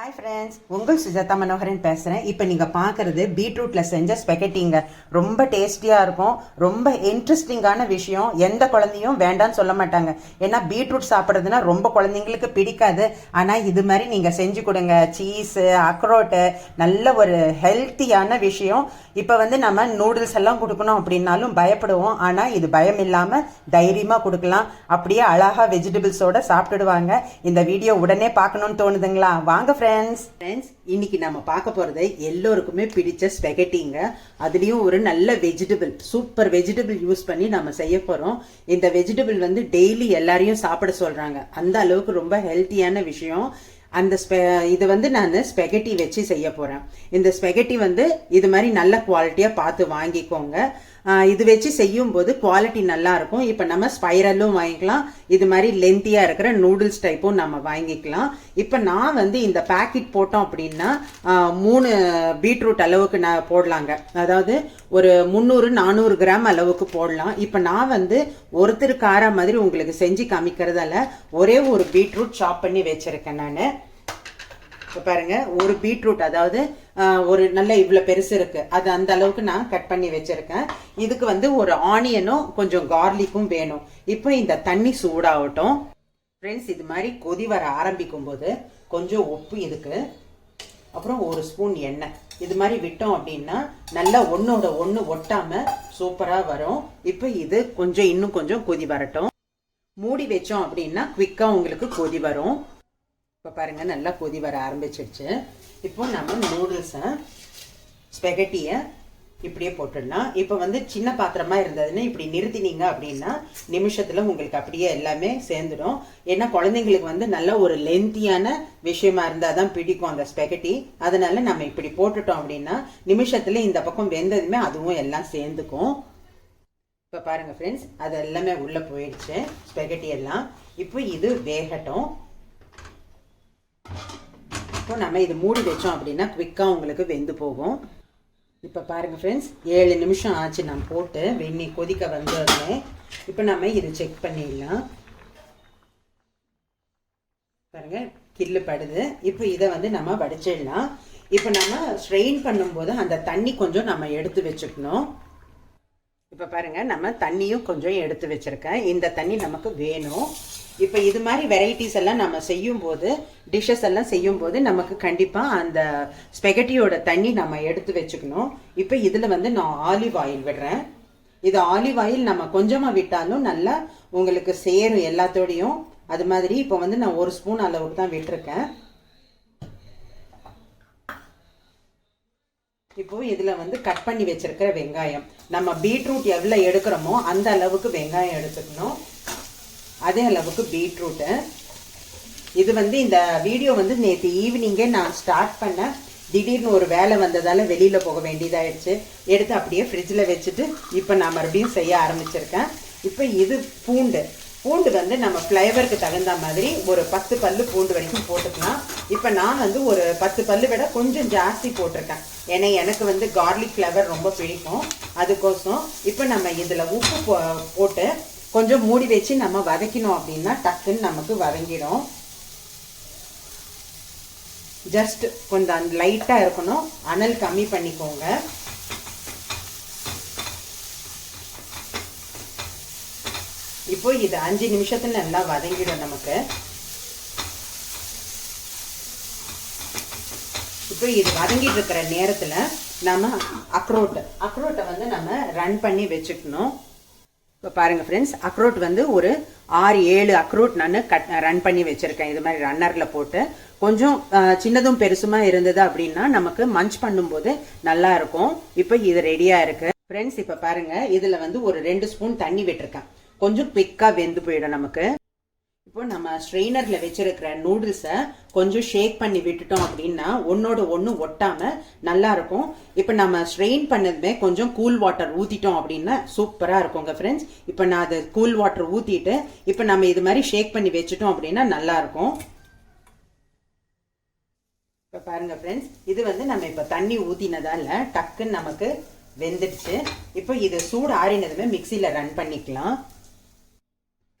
Hi friends உங்கள் சுஜாதா மனோகரன் பேசுகிறேன் இப்போ நீங்கள் பார்க்குறது பீட்ரூட்டில் செஞ்ச ஸ்பெகட்டிங்க. ரொம்ப டேஸ்டியாக இருக்கும். ரொம்ப இன்ட்ரெஸ்டிங்கான விஷயம். எந்த குழந்தையும் வேண்டான்னு சொல்ல மாட்டாங்க. ஏன்னா பீட்ரூட் சாப்பிட்றதுனா ரொம்ப குழந்தைங்களுக்கு பிடிக்காது. ஆனால் இது மாதிரி நீங்கள் செஞ்சு கொடுங்க. சீஸு அக்ரோட்டு நல்ல ஒரு ஹெல்த்தியான விஷயம். இப்போ வந்து நம்ம நூடுல்ஸ் எல்லாம் கொடுக்கணும் அப்படின்னாலும் பயப்படுவோம். ஆனால் இது பயம் இல்லாமல் தைரியமாக கொடுக்கலாம். அப்படியே அழகாக வெஜிடபிள்ஸோட சாப்பிட்டுடுவாங்க. இந்த வீடியோ உடனே பார்க்கணும்னு தோணுதுங்களா? வாங்க ஃப்ரெண்ட்ஸ் ஃப்ரெண்ட்ஸ் இன்னைக்கு நம்ம பார்க்க போகிறது எல்லோருக்குமே பிடிச்ச ஸ்பெகட்டிங்க அதுலேயும் ஒரு நல்ல வெஜிடபிள் சூப்பர் வெஜிடபிள் யூஸ் பண்ணி நம்ம செய்ய போகிறோம் இந்த வெஜிடபிள் வந்து டெய்லி எல்லாரையும் சாப்பிட சொல்கிறாங்க அந்த அளவுக்கு ரொம்ப ஹெல்த்தியான விஷயம். அந்த ஸ்பெ இது வந்து நான் ஸ்பெகட்டி வச்சு செய்ய போகிறேன் இந்த ஸ்பெகட்டி வந்து இது மாதிரி நல்ல குவாலிட்டியாக பார்த்து வாங்கிக்கோங்க. இது வச்சு செய்யும்போது குவாலிட்டி நல்லா இருக்கும். இப்போ நம்ம ஸ்பைரலும் வாங்கிக்கலாம். இது மாதிரி லென்த்தியாக இருக்கிற நூடுல்ஸ் டைப்பும் நம்ம வாங்கிக்கலாம். இப்போ நான் வந்து இந்த பேக்கெட் போட்டோம் அப்படின்னா மூணு பீட்ரூட் அளவுக்கு நான் போடலாங்க. அதாவது ஒரு முந்நூறு நானூறு கிராம் அளவுக்கு போடலாம். இப்போ நான் வந்து ஒருத்தர் கார மாதிரி உங்களுக்கு செஞ்சு காமிக்கிறதால ஒரே ஒரு பீட்ரூட் சாப் பண்ணி வச்சுருக்கேன் நான். பாருங்க ஒரு பீட்ரூட் அதாவது ஒரு நல்ல இவ்வளோ பெருசு இருக்கு. அது அந்த அளவுக்கு நான் கட் பண்ணி வச்சிருக்கேன். இதுக்கு வந்து ஒரு ஆனியனும் கொஞ்சம் கார்லிக்கும் வேணும். இப்போ இந்த தண்ணி சூடாகட்டும். ஃப்ரெண்ட்ஸ் இது மாதிரி கொதி வர ஆரம்பிக்கும் போது கொஞ்சம் உப்பு இதுக்கு அப்புறம் ஒரு ஸ்பூன் எண்ணெய். இது மாதிரி விட்டோம் அப்படின்னா நல்லா ஒன்றோட ஒன்று ஒட்டாமல் சூப்பராக வரும். இப்போ இது கொஞ்சம் இன்னும் கொஞ்சம் கொதி வரட்டும். மூடி வச்சோம் அப்படின்னா குவிக்காக உங்களுக்கு கொதி வரும். இப்போ பாருங்கள் நல்லா கொதி வர ஆரம்பிச்சிடுச்சு இப்போ நம்ம நூடுல்ஸை ஸ்பெகட்டியை இப்படியே போட்டுடலாம். இப்போ வந்து சின்ன பாத்திரமாக இருந்ததுன்னா இப்படி நிறுத்தினீங்க அப்படின்னா நிமிஷத்தில் உங்களுக்கு அப்படியே எல்லாமே சேர்ந்துடும். ஏன்னா குழந்தைங்களுக்கு வந்து நல்ல ஒரு லென்த்தியான விஷயமா இருந்தால் தான் பிடிக்கும் அந்த ஸ்பெகட்டி அதனால நம்ம இப்படி போட்டுட்டோம் அப்படின்னா நிமிஷத்தில் இந்த பக்கம் வெந்ததுமே அதுவும் எல்லாம் சேர்ந்துக்கும். இப்போ பாருங்கள் ஃப்ரெண்ட்ஸ் அது எல்லாமே உள்ளே போயிடுச்சு ஸ்பெகட்டி எல்லாம். இப்போ இது வேகட்டும். இப்போ நம்ம இது மூடி வச்சோம் அப்படின்னா குவிக்காக உங்களுக்கு வெந்து போகும். இப்போ பாருங்கள் ஃப்ரெண்ட்ஸ் ஏழு நிமிஷம் ஆச்சு நான் போட்டு வெந்நீர் கொதிக்க வந்தோடனே இப்போ நம்ம இது செக் பண்ணிடலாம். பாருங்கள் கில்லு படுது. இப்போ இதை வந்து நம்ம வடிச்சிடலாம். இப்போ நம்ம ஸ்ட்ரெயின் பண்ணும்போது அந்த தண்ணி கொஞ்சம் நம்ம எடுத்து வச்சுக்கணும். இப்போ பாருங்கள் நம்ம தண்ணியும் கொஞ்சம் எடுத்து வச்சிருக்கேன். இந்த தண்ணி நமக்கு வேணும். இப்போ இது மாதிரி வெரைட்டிஸ் எல்லாம் நம்ம செய்யும் போது டிஷ்ஷஸ் எல்லாம் செய்யும் போது நமக்கு கண்டிப்பாக அந்த ஸ்பெகட்டியோட தண்ணி நம்ம எடுத்து வச்சுக்கணும். இப்போ இதில் வந்து நான் ஆலிவ் ஆயில் விடுறேன். இது ஆலிவ் ஆயில் நம்ம கொஞ்சமாக விட்டாலும் நல்லா உங்களுக்கு சேரும் எல்லாத்தோடையும். அது மாதிரி இப்போ வந்து நான் ஒரு ஸ்பூன் அளவுக்கு தான் விட்டுருக்கேன். இப்போ இதில் வந்து கட் பண்ணி வச்சிருக்கிற வெங்காயம். நம்ம பீட்ரூட் எவ்வளோ எடுக்கிறோமோ அந்த அளவுக்கு வெங்காயம் எடுத்துக்கணும். அதே அளவுக்கு பீட்ரூட்டு. இது வந்து இந்த வீடியோ வந்து நேற்று ஈவினிங்கே நான் ஸ்டார்ட் பண்ணேன் திடீர்னு ஒரு வேலை வந்ததால் வெளியில் போக வேண்டியதாயிடுச்சு. எடுத்து அப்படியே ஃப்ரிட்ஜில் வச்சுட்டு இப்போ நான் மறுபடியும் செய்ய ஆரம்பிச்சிருக்கேன். இப்போ இது பூண்டு. பூண்டு வந்து நம்ம ஃப்ளேவருக்கு தகுந்த மாதிரி ஒரு பத்து பல்லு பூண்டு வரைக்கும் போட்டுக்கலாம். இப்போ நான் வந்து ஒரு பத்து பல்லு விட கொஞ்சம் ஜாஸ்தி போட்டிருக்கேன். ஏன்னா எனக்கு வந்து கார்லிக் ஃப்ளேவர் ரொம்ப பிடிக்கும். அதுக்கோசம் இப்போ நம்ம இதில் உப்பு போ போட்டு கொஞ்சம் மூடி வச்சு நம்ம வதக்கினோம் அப்படின்னா டக்குன்னு நமக்கு வதங்கிடும் ஜஸ்ட் கொஞ்சம் லைட்டாக இருக்கணும். அனல் கம்மி பண்ணிக்கோங்க. இப்போ இது அஞ்சு நிமிஷத்துல நல்லா வதங்கிடும் நமக்கு. இப்போ இது வதங்கிட்டு இருக்கிற நேரத்துல நம்ம அக்ரோட்டை. அக்ரோட்டை வந்து நம்ம ரன் பண்ணி வச்சுக்கணும். இப்போ பாருங்கள் ஃப்ரெண்ட்ஸ் அக்ரோட் வந்து ஒரு ஆறு ஏழு அக்ரோட் நான் கட் ரன் பண்ணி வச்சுருக்கேன். இது மாதிரி ரன்னரில் போட்டு. கொஞ்சம் சின்னதும் பெருசுமா இருந்தது அப்படின்னா நமக்கு மஞ்ச் பண்ணும்போது நல்லா இருக்கும். இப்போ இது ரெடியாக இருக்கு. ஃப்ரெண்ட்ஸ் இப்போ பாருங்கள் இதில் வந்து ஒரு ரெண்டு ஸ்பூன் தண்ணி விட்டுருக்கேன். கொஞ்சம் குவிக்காக வெந்து போயிடும் நமக்கு. இப்போ நம்ம ஸ்ட்ரெயினரில் வச்சிருக்கிற நூடுல்ஸை கொஞ்சம் ஷேக் பண்ணி விட்டுட்டோம் அப்படின்னா ஒன்னோட ஒன்று ஒட்டாமல் நல்லா இருக்கும். இப்போ நம்ம ஸ்ட்ரெயின் பண்ணதுமே கொஞ்சம் கூல் வாட்டர் ஊற்றிட்டோம் அப்படின்னா சூப்பராக இருக்குங்க ஃப்ரெண்ட்ஸ் இப்போ நான் அது கூல் வாட்டர் ஊற்றிட்டு இப்போ நம்ம இது மாதிரி ஷேக் பண்ணி வச்சுட்டோம் அப்படின்னா நல்லா இருக்கும். இப்போ பாருங்க ஃப்ரெண்ட்ஸ் இது வந்து நம்ம இப்போ தண்ணி ஊற்றினதால டக்குன்னு நமக்கு வெந்துடுச்சு. இப்போ இது சூடு ஆறினதுமே மிக்சியில் ரன் பண்ணிக்கலாம்.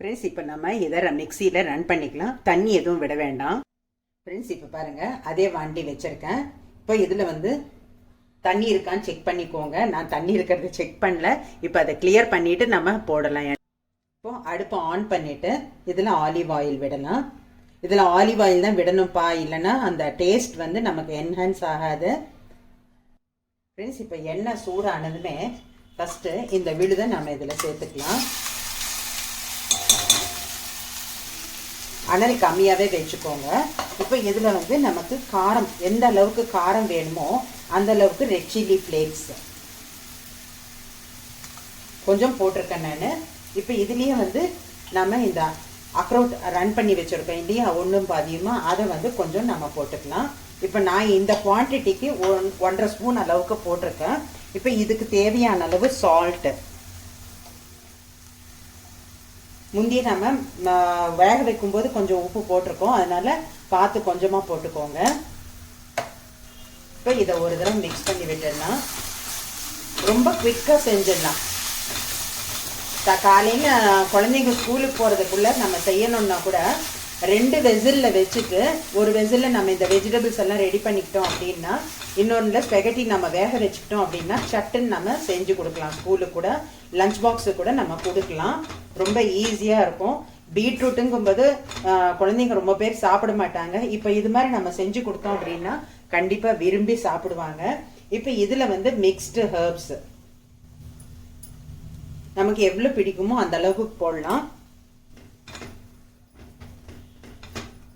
ஃப்ரெண்ட்ஸ் இப்போ நம்ம இதை மிக்சியில் ரன் பண்ணிக்கலாம். தண்ணி எதுவும் விட வேண்டாம். ஃப்ரெண்ட்ஸ் இப்போ பாருங்கள் அதே வாண்டி வச்சுருக்கேன். இப்போ இதில் வந்து தண்ணி இருக்கான்னு செக் பண்ணிக்கோங்க. நான் தண்ணி இருக்கிறத செக் பண்ணல. இப்போ அதை கிளியர் பண்ணிவிட்டு நம்ம போடலாம். இப்போ அடுப்பை ஆன் பண்ணிவிட்டு இதில் ஆலிவ் ஆயில் விடலாம். இதில் ஆலிவ் ஆயில் தான் விடணும்ப்பா. இல்லைன்னா அந்த டேஸ்ட் வந்து நமக்கு என்ஹான்ஸ் ஆகாது. ஃப்ரெண்ட்ஸ் இப்போ எண்ணெய் சூடானதுமே ஃபஸ்ட்டு இந்த விழுதை நம்ம இதில் சேர்த்துக்கலாம். அனல் கம்மியாகவே வச்சுக்கோங்க. இப்போ இதில் வந்து நமக்கு காரம் எந்த அளவுக்கு காரம் வேணுமோ அந்த அளவுக்கு ரெட் சில்லி ஃப்ளேக்ஸ் கொஞ்சம் போட்டிருக்கேன் நான். இப்போ இதுலேயே வந்து நம்ம இந்த அக்ரௌட் ரன் பண்ணி வச்சுருக்கோம் இல்லையா? ஒன்றும் பாதியமாக அதை வந்து கொஞ்சம் நம்ம போட்டுக்கலாம். இப்போ நான் இந்த குவான்டிட்டிக்கு ஒன் ஒன்றரை ஸ்பூன் அளவுக்கு போட்டிருக்கேன். இப்போ இதுக்கு தேவையான அளவு சால்ட்டு முந்தைய நம்ம வேக வைக்கும்போது கொஞ்சம் உப்பு போட்டிருக்கோம். அதனால பார்த்து கொஞ்சமாக போட்டுக்கோங்க. இப்போ இதை ஒரு தடவை மிக்ஸ் பண்ணி விட்டுடலாம். ரொம்ப குவிக்காக செஞ்சிடலாம். காலையில் குழந்தைங்க ஸ்கூலுக்கு போகிறதுக்குள்ள நம்ம செய்யணும்னா கூட ரெண்டு வெசிலில் வச்சுட்டு ஒரு வெசிலில் நம்ம இந்த வெஜிடபிள்ஸ் எல்லாம் ரெடி பண்ணிக்கிட்டோம் அப்படின்னா இன்னொன்றில் ஸ்பெகட்டி நம்ம வேக வச்சுக்கிட்டோம் அப்படின்னா சட்டுன்னு நம்ம செஞ்சு கொடுக்கலாம். ஸ்கூலுக்கு கூட லஞ்ச் பாக்ஸு கூட நம்ம கொடுக்கலாம். ரொம்ப ஈஸியாக இருக்கும். பீட்ரூட்டுங்கும்போது குழந்தைங்க ரொம்ப பேர் சாப்பிட மாட்டாங்க. இப்போ இது மாதிரி நம்ம செஞ்சு கொடுத்தோம் அப்படின்னா கண்டிப்பாக விரும்பி சாப்பிடுவாங்க. இப்போ இதில் வந்து மிக்ஸ்டு ஹெர்ப்ஸ் நமக்கு எவ்வளவு பிடிக்குமோ அந்த அளவுக்கு போடலாம்.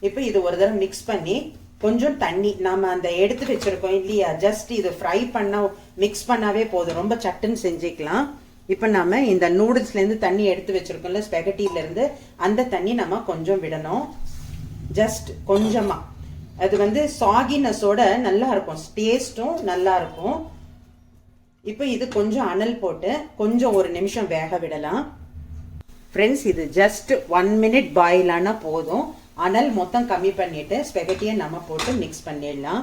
இப்போ இது ஒரு தடவை மிக்ஸ் பண்ணி கொஞ்சம் தண்ணி நாம அந்த எடுத்து வச்சிருக்கோம் இல்லையா? ஜஸ்ட் இது ஃப்ரை பண்ண மிக்ஸ் பண்ணாவே போதும். ரொம்ப சட்டுன்னு செஞ்சுக்கலாம். இப்போ நம்ம இந்த நூடுல்ஸ்லேருந்து தண்ணி எடுத்து வச்சிருக்கோம்ல ஸ்பெகட்டிலேருந்து அந்த தண்ணி நம்ம கொஞ்சம் விடணும். ஜஸ்ட் கொஞ்சமாக அது வந்து சாகினஸோட நல்லா இருக்கும். டேஸ்ட்டும் நல்லா இருக்கும். இப்போ இது கொஞ்சம் அனல் போட்டு கொஞ்சம் ஒரு நிமிஷம் வேக விடலாம். ஃப்ரெண்ட்ஸ் இது ஜஸ்ட் ஒன் மினிட் பாயில் ஆனால் போதும். அனல் மொத்தம் கம்மி பண்ணிட்டு ஸ்பெகட்டியை நம்ம போட்டு மிக்ஸ் பண்ணிடலாம்.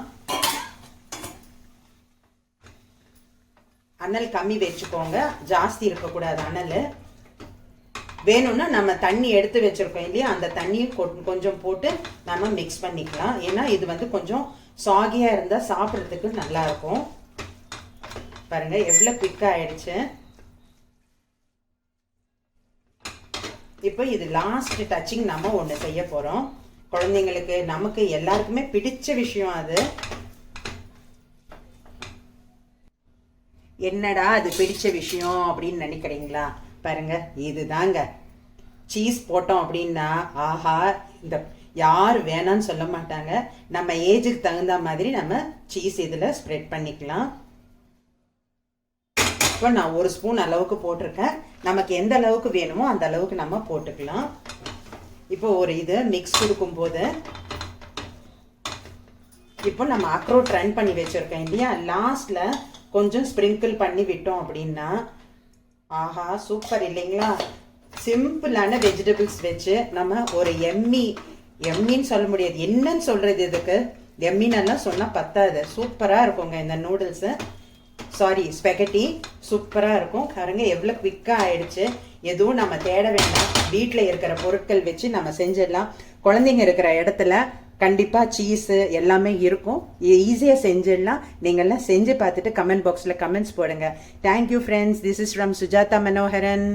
அனல் கம்மி வச்சுக்கோங்க. ஜாஸ்தி இருக்கக்கூடாது அனல். வேணும்னா நம்ம தண்ணி எடுத்து வச்சிருக்கோம் இல்லையா? அந்த தண்ணியை கொஞ்சம் போட்டு நம்ம மிக்ஸ் பண்ணிக்கலாம். ஏன்னா இது வந்து கொஞ்சம் சாகியாக இருந்தால் சாப்பிட்றதுக்கு நல்லா இருக்கும் பாருங்க எவ்வளவு ஆயிடுச்சு. இப்போ இது லாஸ்ட் டச்சிங் நம்ம ஒன்று செய்ய போறோம். குழந்தைங்களுக்கு நமக்கு எல்லாருக்குமே பிடிச்ச விஷயம் அது. என்னடா அது பிடிச்ச விஷயம் அப்படின்னு நினைக்கிறீங்களா? பாருங்க இதுதாங்க. சீஸ் போட்டோம் அப்படின்னா ஆஹா இந்த யார் வேணாம்னு சொல்ல மாட்டாங்க. நம்ம ஏஜுக்கு தகுந்த மாதிரி நம்ம சீஸ் இதில் ஸ்ப்ரெட் பண்ணிக்கலாம். இப்போ நான் ஒரு ஸ்பூன் அளவுக்கு போட்டிருக்கேன். நமக்கு எந்த அளவுக்கு வேணுமோ அந்த அளவுக்கு நம்ம போட்டுக்கலாம். இப்போ ஒரு இது மிக்ஸ் கொடுக்கும்போது இப்போ நம்ம அக்ரோட் ரன் பண்ணி வச்சுருக்கேன் இல்லையா? லாஸ்ட்டில் கொஞ்சம் ஸ்ப்ரிங்கிள் பண்ணி விட்டோம் அப்படின்னா ஆஹா சூப்பர் இல்லைங்களா? சிம்பிளான வெஜிடபிள்ஸ் வச்சு நம்ம ஒரு எம்மி எம்மின்னு சொல்ல முடியாது. என்னன்னு சொல்கிறது இதுக்கு எம்மின்னெல்லாம் சொன்னால் பத்தாது. சூப்பராக இருக்குங்க இந்த நூடுல்ஸு சாரி ஸ்பெகட்டி சூப்பராக இருக்கும். பாருங்க எவ்வளோ குவிக்காக ஆயிடுச்சு. எதுவும் நம்ம தேட வேண்டாம். வீட்டில் இருக்கிற பொருட்கள் வச்சு நம்ம செஞ்சிடலாம். குழந்தைங்க இருக்கிற இடத்துல கண்டிப்பாக சீஸு எல்லாமே இருக்கும். ஈஸியாக செஞ்சிடலாம். நீங்கள்லாம் செஞ்சு பார்த்துட்டு கமெண்ட் பாக்ஸில் கமெண்ட்ஸ் போடுங்க. Thank you friends this is from Sujatha Manoharan